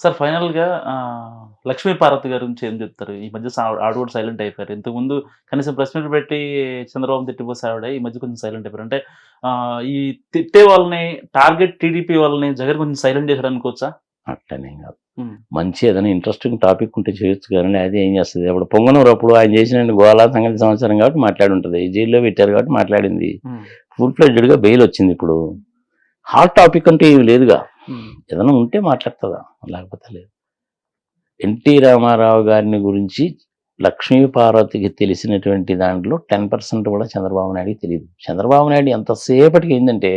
Sir ఫైనల్గా ఆ, లక్ష్మీ పార్వతి గారి గురించి ఏం చెప్తారు? ఈ మధ్య ఆవిడ కూడా సైలెంట్ అయిపోయారు. ఇంతకు ముందు కనీసం ప్రెస్ మీట్ పెట్టి చంద్రబాబు తిట్టిపోతే ఆవిడ ఈ మధ్య కొంచెం సైలెంట్ అయిపోయారు. అంటే ఈ తిట్టే వాళ్ళని టార్గెట్ టీడీపీ వాళ్ళని జగన్ కొంచెం సైలెంట్ చేశారు అనుకోవచ్చా? అట్లనే కాదు. మంచి ఏదైనా ఇంట్రెస్టింగ్ టాపిక్ ఉంటే చేయొచ్చు కానీ అది ఏం చేస్తుంది? అప్పుడు పొంగనూరు అప్పుడు ఆయన చేసిన గోళ సంగతి సంవత్సరం కాబట్టి మాట్లాడి ఉంటుంది. జైల్లో పెట్టారు కాబట్టి మాట్లాడింది. ఫుల్ ఫ్లెడ్జ్డ్గా బెయిల్ వచ్చింది ఇప్పుడు. హాట్ టాపిక్ అంటే ఏమి లేదుగా. ఏదైనా ఉంటే మాట్లాడుతుందా? లేకపోతే లేదు. ఎన్టీ రామారావు గారిని గురించి లక్ష్మీ పార్వతికి తెలిసినటువంటి దాంట్లో టెన్ పర్సెంట్ కూడా చంద్రబాబు నాయుడుకి తెలియదు చంద్రబాబు నాయుడు ఎంతసేపటికి ఏంటంటే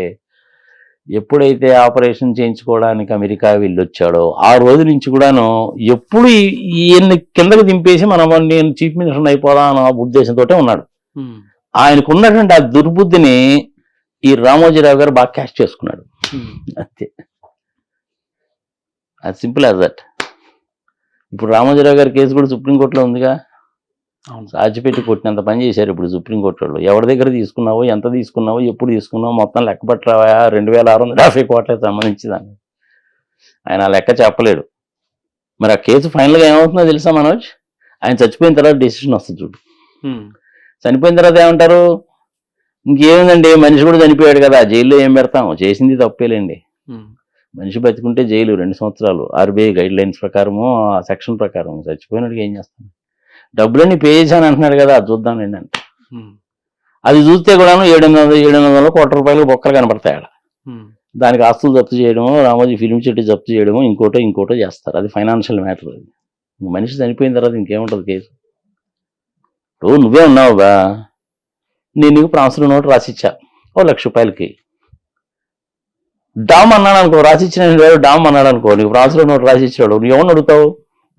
ఎప్పుడైతే ఆపరేషన్ చేయించుకోవడానికి అమెరికా వెళ్ళొచ్చాడో ఆ రోజు నుంచి కూడాను ఎప్పుడు ఈయన్ని కిందకి దింపేసి మనం నేను చీఫ్ మినిస్టర్ అయిపోదా అన్న ఉద్దేశంతో ఉన్నాడు. ఉమ్. ఆయనకు ఉన్నటువంటి ఆ దుర్బుద్ధిని ఈ రామోజీరావు గారు బాగా క్యాష్ చేసుకున్నాడు. ఉమ్. అంతే. అది సింపుల్ యాజ్ దట్ ఇప్పుడు రామోజీరావు గారి కేసు కూడా సుప్రీంకోర్టులో ఉందిగా? అవును. సాచిపెట్టి కొట్టినంత పని చేశారు ఇప్పుడు సుప్రీంకోర్టు వాళ్ళు ఎవరి దగ్గర తీసుకున్నావో ఎంత తీసుకున్నావో ఎప్పుడు తీసుకున్నావో మొత్తం లెక్క పట్టరావా? రెండు వేల ఆరు వందల యాభై కోట్లకు సంబంధించి దాన్ని. ఆయన ఆ లెక్క చెప్పలేడు. మరి ఆ కేసు ఫైనల్గా ఏమవుతుందో తెలుసా మనోజ్? ఆయన చచ్చిపోయిన తర్వాత డెసిషన్ వస్తుంది చూడు. చనిపోయిన తర్వాత ఏమంటారు? ఇంకేముందండి? మనిషి కూడా చనిపోయాడు కదా జైల్లో ఏం పెడతాం? చేసింది తప్పేలేండి. మనిషి బతికుంటే జైలు రెండు సంవత్సరాలు. ఆర్బీఐ గైడ్ లైన్స్ ప్రకారము ఆ సెక్షన్ ప్రకారం చచ్చిపోయినట్టుగా ఏం చేస్తాం? డబ్బులన్నీ పే చేశాను అంటున్నాడు కదా అది చూద్దాం ఉమ్. అది చూస్తే కూడాను ఏడు వందలు ఏడు వందల కోట్ల రూపాయలు బొక్కలు కనపడతాయి ఉమ్. దానికి ఆస్తులు జప్తు చేయడము రామోజీ ఫిలిం చెట్టు జప్తు చేయడము ఇంకోటో ఇంకోటో చేస్తారు. అది ఫైనాన్షియల్ మ్యాటర్ అది. మనిషి చనిపోయిన తర్వాత ఇంకేముంటుంది కేసు? నువ్వే ఉన్నావుగా. నేను నీకు ప్రాన్సర్ నోట్ రాసిచ్చా. ఓ లక్ష రూపాయలకి. డామ్ అన్నాడు అనుకో రాసిచ్చిన వాడు డామ్ అన్నాడు అనుకో నీకు ప్రాన్సర్ నోట్ రాసిచ్చాడు. నువ్వు ఎవరిని అడుగుతావు?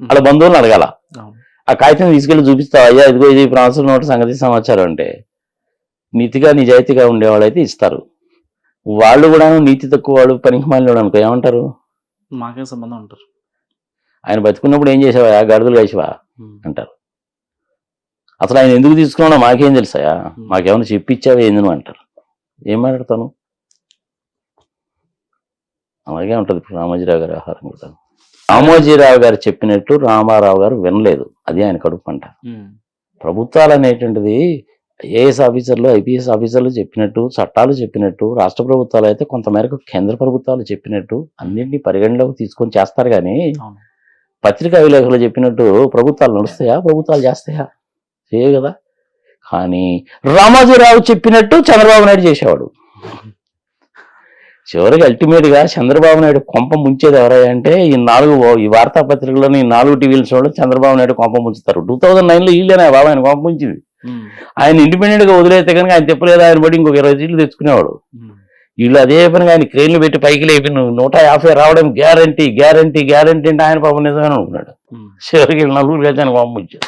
వాళ్ళ బంధువులను అడగాల. ఆ కాగితం తీసుకెళ్ళి చూపిస్తావు? అయ్యా ఇదిగో ఇది ప్రాన్సర్ నోట్ సంగతి సమాచారం అంటే నీతిగా నిజాయితీగా ఉండేవాళ్ళు అయితే ఇస్తారు. వాళ్ళు కూడా నీతి తక్కువ వాడు పనికి మాలినోడు అనుకో ఏమంటారు? మాకేం సంబంధం ఉంటారు ఆయన బతుకున్నప్పుడు ఏం చేసావా? గడుదలు వేసావా? ఉమ్. అంటారు. అసలు ఆయన ఎందుకు తీసుకున్నాడో మాకేం తెలుసాయా మాకేమైనా చెప్పిచ్చావా ఏంది అంటారు. ఏం మాట్లాడతాను అలాగే ఉంటుంది. ఇప్పుడు రామోజీరావు గారి వ్యవహారం కూడా. రామోజీరావు గారు చెప్పినట్టు రామారావు గారు వినలేదు. అది ఆయన కడుపు పంట. ప్రభుత్వాలు అనేటువంటిది ఐఏఎస్ ఆఫీసర్లు ఐపీఎస్ ఆఫీసర్లు చెప్పినట్టు చట్టాలు చెప్పినట్టు రాష్ట్ర ప్రభుత్వాలు అయితే కొంతమేరకు కేంద్ర ప్రభుత్వాలు చెప్పినట్టు అన్నింటినీ పరిగణలోకి తీసుకొని చేస్తారు కానీ పత్రికా విలేకరులు చెప్పినట్టు ప్రభుత్వాలు నడుస్తాయా? ప్రభుత్వాలు చేస్తాయా? చేయ కదా. కానీ రామోజీరావు చెప్పినట్టు చంద్రబాబు నాయుడు చేసేవాడు. చివరికి అల్టిమేట్గా చంద్రబాబు నాయుడు కొంప ముంచేది ఎవరయ్యా అంటే ఈ నాలుగు ఈ వార్తాపత్రికలను ఈ నాలుగు టీవీల చూడడం చంద్రబాబు నాయుడు కొంప ముంచుతారు టూ థౌజండ్ నైన్లో వీళ్ళేనా బాబు ఆయన కొంప ముంచింది. ఆయన ఇండిపెండెంట్గా వదిలేస్తే కనుక ఆయన చెప్పలేదు ఆయన బట్టి ఇంకొక ఇరవై సీట్లు తెచ్చుకునేవాడు. వీళ్ళు అదే పనిగా ఆయన క్రెయిన్లు పెట్టి పైకి లేపి నువ్వు నూట యాభై రావడం గ్యారంటీ గ్యారంటీ గ్యారంటీ అంటే ఆయన పాపం నిజమే అనుకున్నాడు. చివరికి నలుగురు కలిసి ఆయన పంపించారు